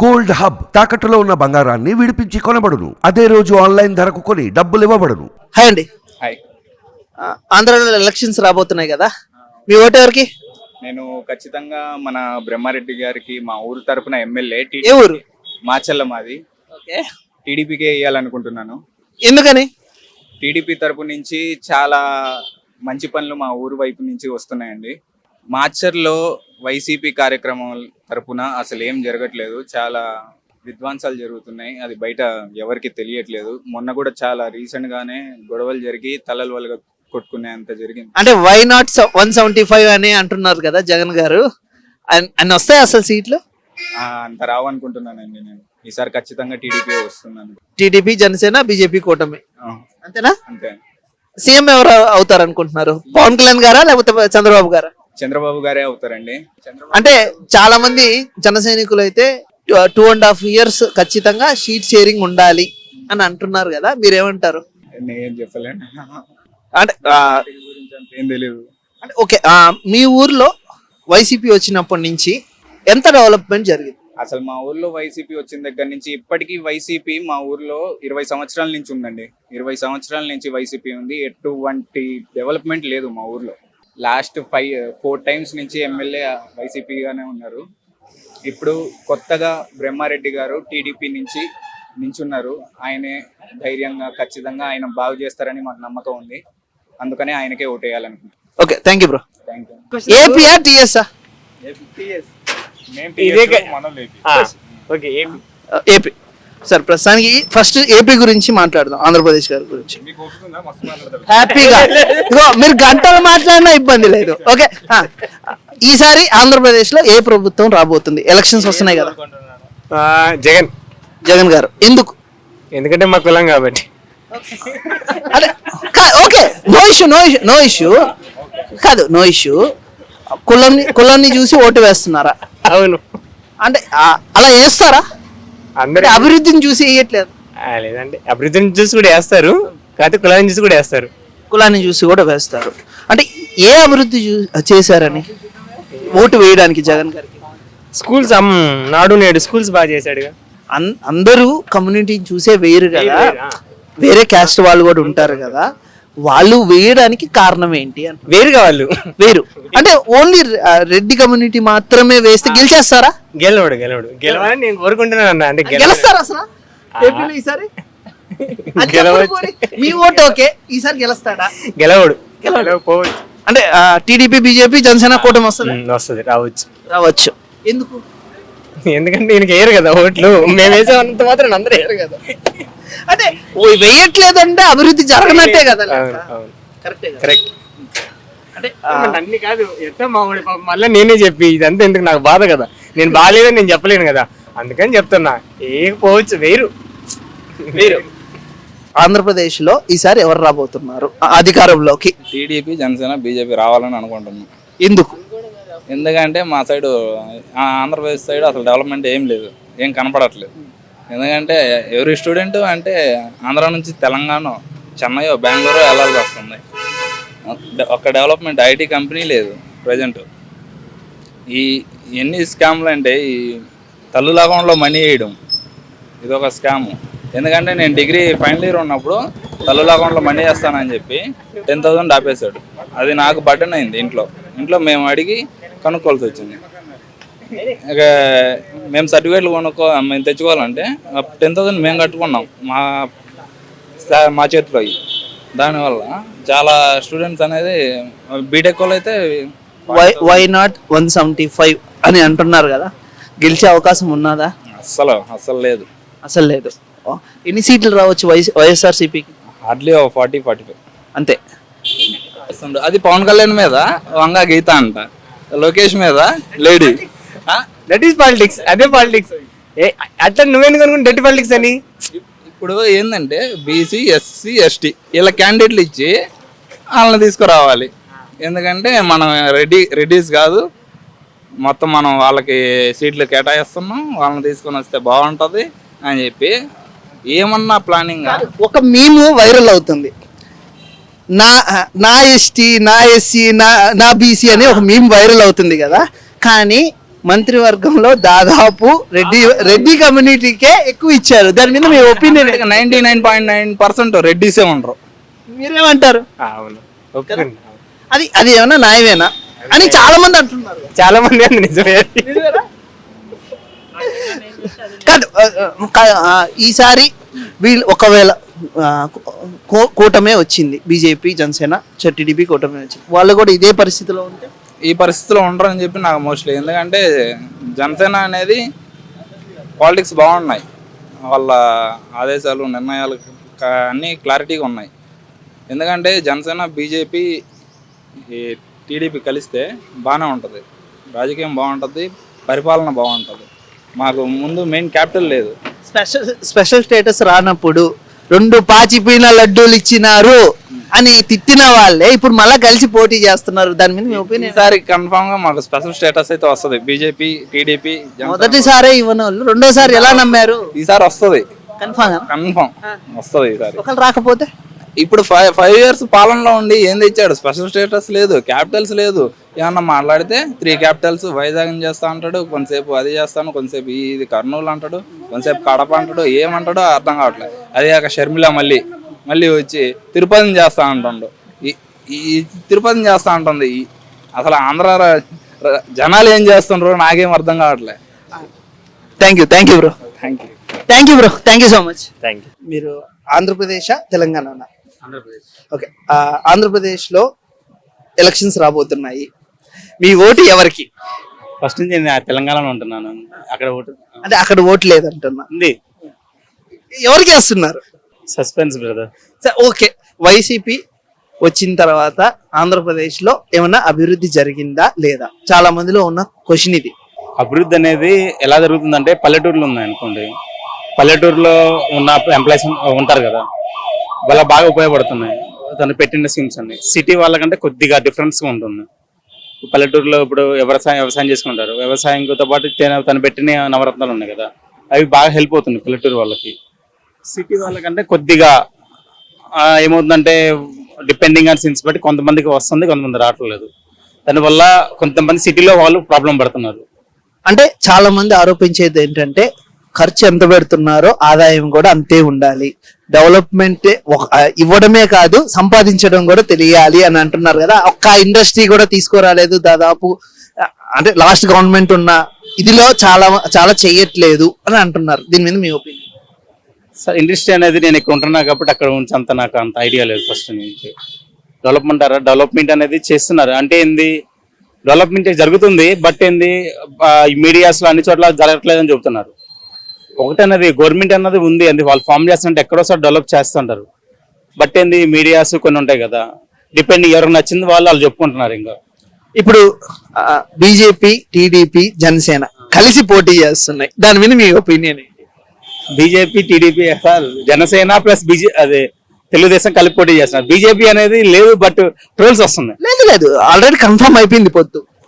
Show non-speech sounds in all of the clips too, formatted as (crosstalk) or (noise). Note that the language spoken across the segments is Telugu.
గోల్డ్ హబ్ తాకట్టులో ఉన్న బంగారాన్ని విడిపించి కొనబడును. అదే రోజు ఆన్లైన్ ధరకు కొని డబ్బులు ఇవ్వబడును. హాయ్ అండి. హాయ్. ఆంధ్రాలో ఎలక్షన్స్ రాబోతున్నాయి కదా. మీ ఓటు ఎవరికి? నేను ఖచ్చితంగా మన బ్రహ్మారెడ్డి గారికి మా ఊరు తరపున ఎమ్మెల్యే ఏ ఊరు? మాచల్ల మాది. ఓకే. టీడీపీకే వేయాలనుకుంటున్నాను ఎందుకని? టీడీపీ తరపు నుంచి చాలా మంచి పనులు మా ఊరు వైపు నుంచి వస్తున్నాయండి. మాచర్లో వైసీపీ కార్యక్రమం తరపున అసలు ఏం జరగట్లేదు. చాలా విధ్వంసాలు జరుగుతున్నాయి. అది బయట ఎవరికి తెలియట్లేదు. మొన్న కూడా చాలా రీసెంట్ గానే గొడవలు జరిగి తలలు వలగ కొట్టుకునే అంత జరిగింది. అంటే why not one seventy five అని అంటున్నారు కదా జగన్ గారు. అన్- అన్ని వస్తాయి అసలు సీట్లు? అంత రావనుకుంటున్నానండి నేను. ఈసారి ఖచ్చితంగా టీడీపీ వస్తున్నాను టీడీపీ జనసేన బీజేపీ కూటమి. అంతేనా? అంతే. సీఎం ఎవరు అవుతారు అనుకుంటున్నారు పవన్ కళ్యాణ్ గారా లేకపోతే చంద్రబాబు గారా? చంద్రబాబు గారే అవుతారండి. అంటే చాలా మంది జన సైనికులు అయితే టూ అండ్ హాఫ్ ఇయర్స్ ఖచ్చితంగా షీట్ షేరింగ్ ఉండాలి అని అంటున్నారు కదా మీరేమంటారు? నేను చెప్పలేను. అంటే అంత ఏం తెలియదు అంటే ఓకే ఆ, మీ ఊర్లో వైసీపీ వచ్చినప్పటి నుంచి ఎంత డెవలప్మెంట్ జరిగింది? అసలు మా ఊర్లో వైసీపీ వచ్చిన దగ్గర నుంచి ఇప్పటికీ వైసీపీ మా ఊర్లో ఇరవై సంవత్సరాల నుంచి ఉందండి. ఇరవై సంవత్సరాల నుంచి వైసీపీ ఉంది. ఎటువంటి డెవలప్మెంట్ లేదు మా ఊర్లో. లాస్ట్ ఫైవ్ ఫోర్ టైమ్స్ నుంచి ఎమ్మెల్యే వైసీపీగానే ఉన్నారు. ఇప్పుడు కొత్తగా బ్రహ్మారెడ్డి గారు టీడీపీ నుంచి నించున్నారు. ఆయనే ధైర్యంగా ఖచ్చితంగా ఆయన బాగు చేస్తారని మాకు నమ్మకం ఉంది. అందుకనే ఆయనకే ఓటేయాలనుకుంటున్నాం. Okay thank you bro okay AP sir ప్రస్తుతానికి ఫస్ట్ ఏపీ గురించి మాట్లాడదాం ఆంధ్రప్రదేశ్ గారి గురించి. హ్యాపీగా. ఇగో మీరు గంటలు మాట్లాడినా ఇబ్బంది లేదు. ఓకే? ఈసారి ఆంధ్రప్రదేశ్లో ఏ ప్రభుత్వం రాబోతుంది? ఎలక్షన్స్ వస్తున్నాయి కదా. జగన్. జగన్ గారు ఎందుకు? ఎందుకంటే మా కులం కాబట్టి. అదే okay no issue no issue no issue. కాదు నో ఇష్యూ. కులాన్ని కులాన్ని చూసి ఓటు వేస్తున్నారా? అవును. అంటే అలా వేస్తారా? అందరు అభివృద్ధిని చూసి వేయట్లేదు. లేదండి. అభివృద్ధిని చూసి కూడా వేస్తారు. కాకపోతే కులాన్ని చూసి కూడా వేస్తారు. కులాన్ని చూసి కూడా వేస్తారు. అంటే ఏ అభివృద్ధి చేశారని? ఓటు వేయడానికి జగన్ గారికి. స్కూల్స్ అమ్ నాడు నేడు స్కూల్స్ బాగా చేశాడుగా. అందరూ కమ్యూనిటీని చూసే వేయరు కదా. వేరే క్యాస్ట్ వాళ్ళు కూడా ఉంటారు కదా. వాళ్ళు వేయడానికి కారణం ఏంటి అని వేరుగా వాళ్ళు. వేరు. అంటే ఓన్లీ రెడ్డి కమ్యూనిటీ మాత్రమే వేస్తే గెలిచేస్తారా? గెలవడు గెలవడు. గెలవాలని నేను కోరుకుంటున్నాను అన్న అంటే గెలుస్తారా అసలు? ఏపీలో ఈసారి. (laughs) మీ ఓటు ఓకే ఈసారి గెలుస్తాడా? గెలవడు. గెలవకపోవచ్చు. అంటే టీడీపీ బీజేపీ జనసేన కూటమి వస్తుంది? వస్తుంది రావచ్చు. రావచ్చు. ఎందుకు? ఎందుకంటే ఈయనకి వేయరు కదా ఓట్లు. మేము వేసేంత మాత్రం అందరూ వేయరు కదా. అంటే ఓ వేయట్లేదంటే అభివృద్ధి జరగనట్టే కదా కరెక్టే కదా. కరెక్ట్ అంటే అన్ని కాదు పాపం మళ్ళీ నేనే చెప్పి ఇదంతా ఎందుకు నాకు బాధ కదా. నేను (laughs) బాగాలేదని నేను చెప్పలేను కదా. అందుకని చెప్తున్నా ఏకపోవచ్చు వేరు మీరు ఆంధ్రప్రదేశ్లో ఈసారి ఎవరు రాబోతున్నారు? అధికారంలోకి. టీడీపీ జనసేన బీజేపీ రావాలని అనుకుంటున్నాం. ఎందుకు? ఎందుకంటే మా సైడ్ ఆంధ్రప్రదేశ్ సైడ్ అసలు డెవలప్మెంట్ ఏం లేదు ఏం కనపడట్లేదు. ఎందుకంటే ఎవరి స్టూడెంట్ అంటే ఆంధ్ర నుంచి తెలంగాణ చెన్నై బెంగళూరు వెళ్ళాల్సి వస్తుంది. ఒక డెవలప్మెంట్ ఐటీ కంపెనీ లేదు ప్రజెంట్. ఈ ఎన్ని స్కామ్లు అంటే ఈ తల్లు అకౌంట్లో మనీ వేయడం ఇది ఒక స్కామ్. ఎందుకంటే నేను డిగ్రీ ఫైనల్ ఇయర్ ఉన్నప్పుడు తల్లుల అకౌంట్లో మనీ వేస్తానని చెప్పి టెన్ థౌసండ్ ఆపేశాడు. అది నాకు బటన్ అయింది ఇంట్లో. ఇంట్లో మేము అడిగి కనుక్కోవాల్సి వచ్చింది. ఇక మేము సర్టిఫికేట్లు కొనుక్కో మేము తెచ్చుకోవాలంటే టెన్ థౌసండ్ మేము కట్టుకున్నాం. మా మా చేతిలో దానివల్ల చాలా స్టూడెంట్స్ అనేది బీటెక్ వాళ్ళు అయితే why why not one seventy five అని అంటున్నారు కదా? గెలిచే అవకాశం ఉన్నదా? అస్సలు అస్సలు లేదు. అసలు లేదు. ఎన్ని సీట్లు రావచ్చు వైఎస్ వైఎస్ఆర్సీపీకి? హార్డ్లీ ఫార్టీ ఫార్టీ ఫైవ్ అంతే. అది పవన్ కళ్యాణ్ మీద వంగ గీత అంట. లోకేష్ మీద? లేడీ. దట్ ఈస్ పాలిటిక్స్ అదే పాలిటిక్స్ ఏ అట్లా నువ్వెందుకు అనుకుంటే డెట్ పాలిటిక్స్ అని. ఇప్పుడు ఏంటంటే బీసీ ఎస్సీ ఎస్టీ ఇలా క్యాండిడేట్లు ఇచ్చి వాళ్ళని తీసుకురావాలి. ఎందుకంటే మనం రెడీ రెడీస్ కాదు. మొత్తం మనం వాళ్ళకి సీట్లు కేటాయిస్తున్నాం. వాళ్ళని తీసుకొని వస్తే బాగుంటుంది అని చెప్పి ఏమన్నా ప్లానింగ్ ఒక మేము వైరల్ అవుతుంది. నా నా ఎస్టీ నా ఎస్సీ నా నా బీసీ అని ఒక మేము వైరల్ అవుతుంది కదా. కానీ మంత్రివర్గంలో దాదాపు రెడ్డి రెడ్డి కమ్యూనిటీకే ఎక్కువ ఇచ్చారు. దాని మీద మీ opinion ninety nine point nine percent రెడ్డిసే ఉండరు. మీరేమంటారు? అది అది ఏమన్నా న్యాయమేనా? అని చాలా మంది అంటున్నారు. చాలా మంది అంది నిజమే. కాదు ఈసారి వీళ్ళు ఒకవేళ కూటమే వచ్చింది. బీజేపీ జనసేన టీడీపీ కూటమే వచ్చింది. వాళ్ళు కూడా ఇదే పరిస్థితిలో ఉంటే? ఈ పరిస్థితిలో ఉండరు అని చెప్పి నాకు మోస్ట్లీ. ఎందుకంటే జనసేన అనేది పాలిటిక్స్ బాగున్నాయి. వాళ్ళ ఆదేశాలు నిర్ణయాలు అన్నీ క్లారిటీగా ఉన్నాయి. ఎందుకంటే జనసేన బీజేపీ ఈ టీడీపీ కలిస్తే బాగానే ఉంటుంది. రాజకీయం బాగుంటుంది పరిపాలన బాగుంటుంది. మాకు ముందు మెయిన్ క్యాపిటల్ లేదు. స్పెషల్ స్పెషల్ స్టేటస్ రానప్పుడు రెండు పాచిపోయిన లడ్డూలు ఇచ్చినారు అని తిట్టిన వాళ్ళే ఇప్పుడు మళ్ళా కలిసి పోటీ చేస్తున్నారు. దాని మీద మీ ఒపీనియన్ ఈసారి కన్ఫామ్గా మాకు స్పెషల్ స్టేటస్ అయితే వస్తుంది. బీజేపీ టీడీపీ మొదటిసారే ఇవ్వని వాళ్ళు రెండోసారి ఎలా నమ్మారు? ఈసారి వస్తుంది. కన్ఫామ్ కన్ఫామ్ వస్తుంది ఈసారి. ఒకరు రాకపోతే? ఇప్పుడు ఫైవ్ ఫైవ్ ఇయర్స్ పాలనలో ఉండి ఏం తెచ్చాడు? స్పెషల్ స్టేటస్ లేదు క్యాపిటల్స్ లేదు. ఏమన్నా మాట్లాడితే త్రీ క్యాపిటల్స్ వైజాగ్ చేస్తా అంటాడు కొంతసేపు అది చేస్తాను కొంతసేపు ఇది కర్నూలు అంటాడు కొంతసేపు కడప అంటాడు ఏమంటాడో అర్థం కావట్లేదు. అదే కాక షర్మిల మళ్ళీ మళ్ళీ వచ్చి తిరుపతిని చేస్తా అంటుండు. ఈ ఈ తిరుపతిని చేస్తా అంటుంది. ఈ- అసలు ఆంధ్ర జనాలు ఏం చేస్తుండ్రో నాకేం అర్థం కావట్లే. Thank you thank you bro thank you thank you bro thank you so much thank you మీరు ఆంధ్రప్రదేశ్ తెలంగాణ ఓకే. ఆంధ్రప్రదేశ్లో ఎలక్షన్స్ రాబోతున్నాయి. మీ ఓటు ఎవరికి? ఫస్ట్ నుంచి నేను తెలంగాణలో ఉంటున్నాను. అక్కడ ఓటు అంటే అక్కడ ఓటు లేదంటున్నా. ఉంది. ఎవరికి వేస్తున్నారు సస్పెన్స్ బ్రదర్ సరే, ఓకే. వైసీపీ వచ్చిన తర్వాత ఆంధ్రప్రదేశ్లో ఏమైనా అభివృద్ధి జరిగిందా లేదా? చాలా మందిలో ఉన్న క్వశ్చన్ ఇది. అభివృద్ధి అనేది ఎలా జరుగుతుందంటే పల్లెటూరులో ఉన్నాయి అనుకోండి. పల్లెటూరులో ఉన్న ఎంప్లాయీస్ ఉంటారు కదా. వాళ్ళ బాగా ఉపయోగపడుతున్నాయి. తను పెట్టిన స్కీమ్స్ అన్ని. సిటీ వాళ్ళకంటే కొద్దిగా difference గా ఉంటుంది. పల్లెటూరులో ఇప్పుడు వ్యవసాయం వ్యవసాయం చేసుకుంటారు. వ్యవసాయంతో పాటు తన- తను పెట్టిన నవరత్నాలు ఉన్నాయి కదా. అవి బాగా హెల్ప్ అవుతుంది పల్లెటూరు వాళ్ళకి. సిటీ వాళ్ళకంటే కొద్దిగా ఏమవుతుందంటే డిపెండింగ్ ఆన్ సిన్స్ బట్టి కొంతమందికి వస్తుంది కొంతమంది రావట్లేదు. దానివల్ల కొంతమంది సిటీలో వాళ్ళు ప్రాబ్లం పడుతున్నారు. అంటే చాలా మంది ఆరోపించేది ఏంటంటే ఖర్చు ఎంత పెడుతున్నారో ఆదాయం కూడా అంతే ఉండాలి. డెవలప్మెంట్ ఇవ్వడమే కాదు సంపాదించడం కూడా తెలియాలి అని అంటున్నారు కదా. ఒక్క ఇండస్ట్రీ కూడా తీసుకురాలేదు దాదాపు అంటే లాస్ట్ గవర్నమెంట్ ఉన్న ఇదిలో చాలా చాలా చెయ్యట్లేదు అని అంటున్నారు. దీని మీద మీ ఒపీనియన్ సార్ ఇండస్ట్రీ అనేది నేను ఇక్కడ ఉంటున్నా కాబట్టి అక్కడ ఉంచి అంత నాకు అంత ఐడియా లేదు ఫస్ట్ నుంచి. డెవలప్మెంట్ డెవలప్మెంట్ అనేది చేస్తున్నారు. అంటే ఏంది? డెవలప్మెంట్ జరుగుతుంది బట్ ఏంది? మీడియాస్లో అన్ని చోట్ల జరగట్లేదని చెబుతున్నారు. ఒకటి అనేది గవర్నమెంట్ అన్నది ఉంది అది. వాళ్ళు ఫామ్ చేస్తుంటే ఎక్కడో సార్ డెవలప్ చేస్తుంటారు. బట్ ఏంది మీడియాస్ కొన్ని ఉంటాయి కదా. డిపెండింగ్ ఎవరికి నచ్చింది వాళ్ళు వాళ్ళు చెప్పుకుంటున్నారు ఇంకా. ఇప్పుడు బీజేపీ టీడీపీ జనసేన కలిసి పోటీ చేస్తున్నాయి. దాని మీద మీ opinion BJP TDP Janasena plus BJ అదే తెలుగుదేశం కలిపి పోటీ చేస్తున్నారు. బీజేపీ అనేది లేదు బట్ ట్రోల్స్ వస్తున్నాయి. లేదు లేదు. ఆల్రెడీ కన్ఫర్మ్ అయిపోయింది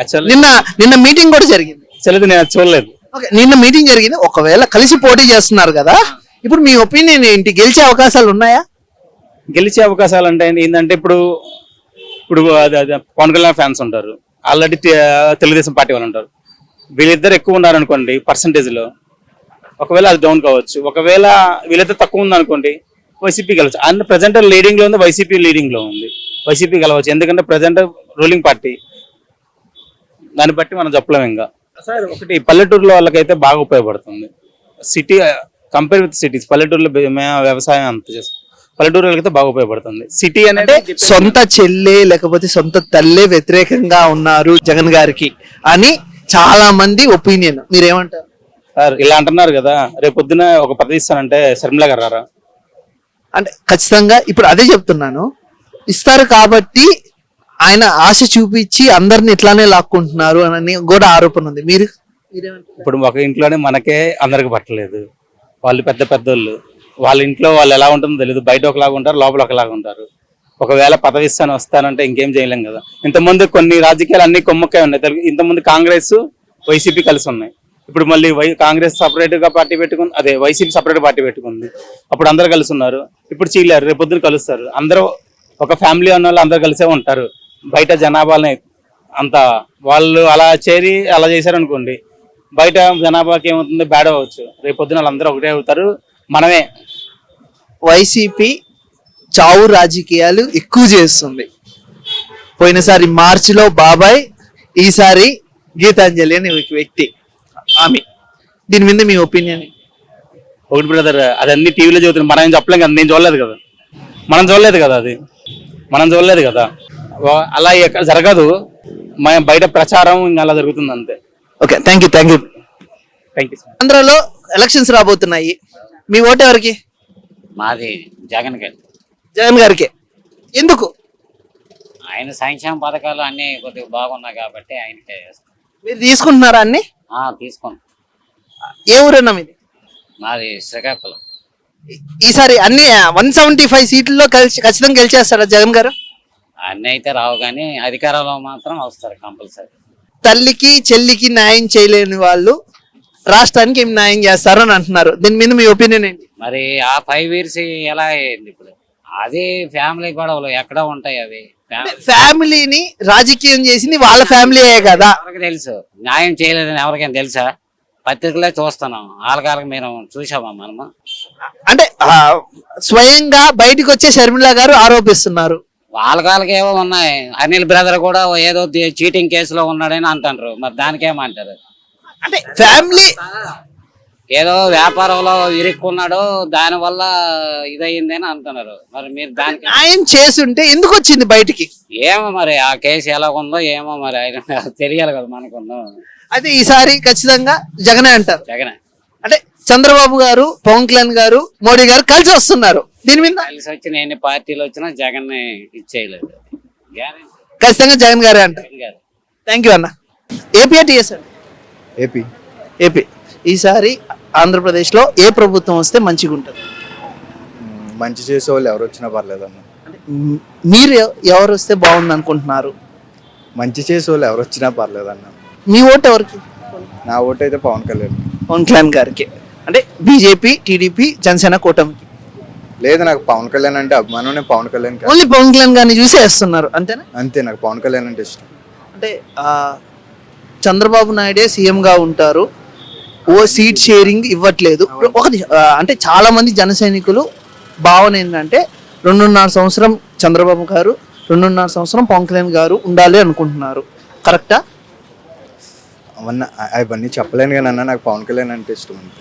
యాక్చువల్లీ నిన్న నిన్న మీటింగ్ కూడా జరిగింది. తెలియదు నేను చూడలేదు. ఓకే నిన్న మీటింగ్ జరిగింది. ఒకవేళ కలిసి పోటీ చేస్తున్నారు కదా ఇప్పుడు మీ ఒపీనియన్ ఏంటి? గెలిచే అవకాశాలు ఉన్నాయా? గెలిచే అవకాశాలు అంటే ఏంటంటే ఇప్పుడు ఇప్పుడు పవన్ కళ్యాణ్ ఫ్యాన్స్ ఉంటారు. ఆల్రెడీ తెలుగుదేశం పార్టీ వాళ్ళు ఉంటారు. వీళ్ళిద్దరు ఎక్కువ ఉన్నారు అనుకోండి పర్సంటేజ్లో. ఒకవేళ అది డౌన్ కావచ్చు. ఒకవేళ వీళ్ళిద్దరు తక్కువ ఉంది అనుకోండి వైసీపీ గెలవచ్చు. అండ్ ప్రజెంట్ లీడింగ్లో ఉంది వైసీపీ లీడింగ్లో ఉంది. వైసీపీ గెలవచ్చు. ఎందుకంటే ప్రజెంట్ రూలింగ్ పార్టీ దాన్ని బట్టి మనం చెప్పలేం ఇంకా. సార్ ఒకటి పల్లెటూరులో వాళ్ళకైతే బాగా ఉపయోగపడుతుంది. సిటీ కంపేర్ విత్ సిటీస్ పల్లెటూరులో వ్యవసాయం అంత చేస్తాం పల్లెటూరు వాళ్ళకైతే బాగా ఉపయోగపడుతుంది. సిటీ అంటే సొంత చెల్లె లేకపోతే సొంత తల్లే వ్యతిరేకంగా ఉన్నారు జగన్ గారికి అని చాలా మంది ఒపీనియన్. మీరేమంటారు? సార్ ఇలా అంటున్నారు కదా రేపు పొద్దున ఒక పదవి ఇస్తానంటే శర్మిల గారు రారా? అంటే ఖచ్చితంగా ఇప్పుడు అదే చెప్తున్నాను. ఇస్తారు కాబట్టి ఆయన ఆశ చూపించి అందరిని ఇట్లానే లాక్కుంటున్నారు అని కూడా ఆరోపణ ఉంది. మీరు? ఇప్పుడు ఒక ఇంట్లోనే మనకే అందరికి పట్టలేదు. వాళ్ళు పెద్ద పెద్దోళ్ళు. వాళ్ళ ఇంట్లో వాళ్ళు ఎలా ఉంటుందో తెలియదు బయట ఒకలాగా ఉంటారు లోపల ఒకలాగా ఉంటారు. ఒకవేళ పదవిస్తాను వస్తానంటే ఇంకేం చేయలేం కదా. ఇంతకుముందు కొన్ని రాజకీయాలు అన్ని కొమ్మక్కే ఉన్నాయి. తెలుగు ఇంతకుముందు కాంగ్రెస్ వైసీపీ కలిసి ఉన్నాయి. ఇప్పుడు మళ్ళీ వై కాంగ్రెస్ సపరేట్గా పార్టీ పెట్టుకుంది. అదే వైసీపీ సపరేట్ పార్టీ పెట్టుకుంది. అప్పుడు అందరు కలిసి ఉన్నారు. ఇప్పుడు చీలారు రేపు పొద్దున కలుస్తారు. అందరూ ఒక ఫ్యామిలీ ఉన్న వాళ్ళు అందరు కలిసే ఉంటారు. బయట జనాభాని అంత వాళ్ళు అలా చేరి అలా చేశారనుకోండి బయట జనాభాకి ఏమవుతుంది? బ్యాడ్ అవ్వచ్చు. రేపు పొద్దున వాళ్ళందరూ ఒకటే అవుతారు. మనమే. వైసీపీ చావు రాజకీయాలు ఎక్కువ చేస్తుంది. పోయినసారి మార్చిలో బాబాయ్ ఈసారి గీతాంజలి అనే ఒక వ్యక్తి ఆమె. దీని మీద మీ ఒపీనియన్? ఒకటి బ్రదర్ అది అన్ని టీవీలో చదువుతుంది మనం ఏం చెప్పలేం కదా నేను చూడలేదు కదా. మనం చూడలేదు కదా అది. మనం చూడలేదు కదా. అలా ఎక్కడ జరగదు. మన బయట ప్రచారం ఇంకా అలా జరుగుతుంది అంతే. Okay thank you thank you thank you ఆంధ్రలో ఎలక్షన్స్ రాబోతున్నాయి. మీ ఓటు ఎవరికి? మాది జగన్ గారి జగన్ గారికి. ఎందుకు? ఆయన సంక్షేమ పథకాలు అన్ని కొద్దిగా బాగున్నాయి కాబట్టి ఆయనకే. మీరు తీసుకుంటున్నారా అన్ని? ఆ తీసుకోండి ఏ ఊరన్నా మీది? మాది శ్రీకాకుళం. ఈసారి అన్ని వన్ సెవెంటీ ఫైవ్ సీట్లలో కలిసి ఖచ్చితంగా గెలిచేస్తారా జగన్ గారు? అన్నీ అయితే రావు కానీ అధికారంలో మాత్రం వస్తారు కంపల్సరీ. తల్లికి చెల్లికి న్యాయం చేయలేని వాళ్ళు రాష్ట్రానికి ఏం న్యాయం చేస్తారు అని అంటున్నారు. దీని మీద మీ ఒపీనియన్ ఏంటి? మరి ఆ ఫైవ్ ఇయర్స్ ఎలా అయింది ఇప్పుడు? అది ఫ్యామిలీ గొడవలు ఎక్కడ ఉంటాయి అవి. ఫ్యామిలీ ఫ్యామిలీని రాజకీయం చేసింది వాళ్ళ ఫ్యామిలీయే కదా? ఎవరికి తెలుసు? న్యాయం చేయలేదని ఎవరికైనా తెలుసా? పత్రికలే చూస్తున్నాం. వాళ్ళకాళ్ళకి మేము చూసామా మనము? అంటే ఆ, స్వయంగా బయటకు వచ్చే షర్మిల గారు ఆరోపిస్తున్నారు. ఏవో ఉన్నాయి. అనిల్ బ్రదర్ కూడా ఏదో చీటింగ్ కేసులో ఉన్నాడని అంటారు మరి దానికేమంటారు? అంటే ఫ్యామిలీ ఏదో వ్యాపారంలో ఇరుక్కున్నాడు దాని వల్ల ఇదయింది అని అంటున్నారు. మరి మీరు దానికి న్యాయం చేస్తుంటే ఎందుకు వచ్చింది బయటికి? ఏమో మరి ఆ కేసు ఎలా ఉందో ఏమో మరి ఆయన (laughs) తెలియాలి కదా మనకు అయితే ఈసారి ఖచ్చితంగా జగనే అంటారు. జగన్. అంటే చంద్రబాబు గారు పవన్ కళ్యాణ్ గారు మోడీ గారు కలిసి వస్తున్నారు. దీని మీద? కలిసి వచ్చిన ఎన్ని పార్టీలు వచ్చినా జగన్ ఇచ్చేయలేదు. గ్యారెంటీ ఖచ్చితంగా జగన్ గారే గారు. థ్యాంక్ యూ అన్న. ఏపీ టీఎస్ అండి ఏపీ. ఏపీ. ఈసారి ఆంధ్రప్రదేశ్లో ఏ ప్రభుత్వం వస్తే మంచిగా ఉంటుంది. మంచి చేసే వాళ్ళు ఎవరు వచ్చినా పర్లేదన్న. అంటే మీరు ఎవ- ఎవరు వస్తే బాగుంది అనుకుంటున్నారు? మంచి చేసే వాళ్ళు ఎవరు వచ్చినా పర్లేదన్న. మీ ఓటు ఎవరికి? నా ఓటు అయితే పవన్ కళ్యాణ్. పవన్ కళ్యాణ్ గారికి. అంటే బీజేపీ టీడీపీ జనసేన కూటమికి. లేదు నాకు పవన్ కళ్యాణ్ అంటే అభిమానం నేను పవన్ కళ్యాణ్. ఓన్లీ పవన్ కళ్యాణ్ గారిని చూసే వేస్తున్నారు అంతేనా? అంతే నాకు పవన్ కళ్యాణ్ అంటే ఇష్టం. అంటే చంద్రబాబు నాయుడే సీఎంగా ఉంటారు. ఓ సీట్ షేరింగ్ ఇవ్వట్లేదు. ఒకటి ఆ, అంటే చాలా మంది జన సైనికులు భావన ఏంటంటే రెండున్నర సంవత్సరం చంద్రబాబు గారు రెండున్నర సంవత్సరం పవన్ కళ్యాణ్ గారు ఉండాలి అనుకుంటున్నారు. కరెక్టా? అవన్నీ అవన్నీ చెప్పలేను కానీ అన్న నాకు పవన్ కళ్యాణ్ అంటే ఇష్టం అంతే.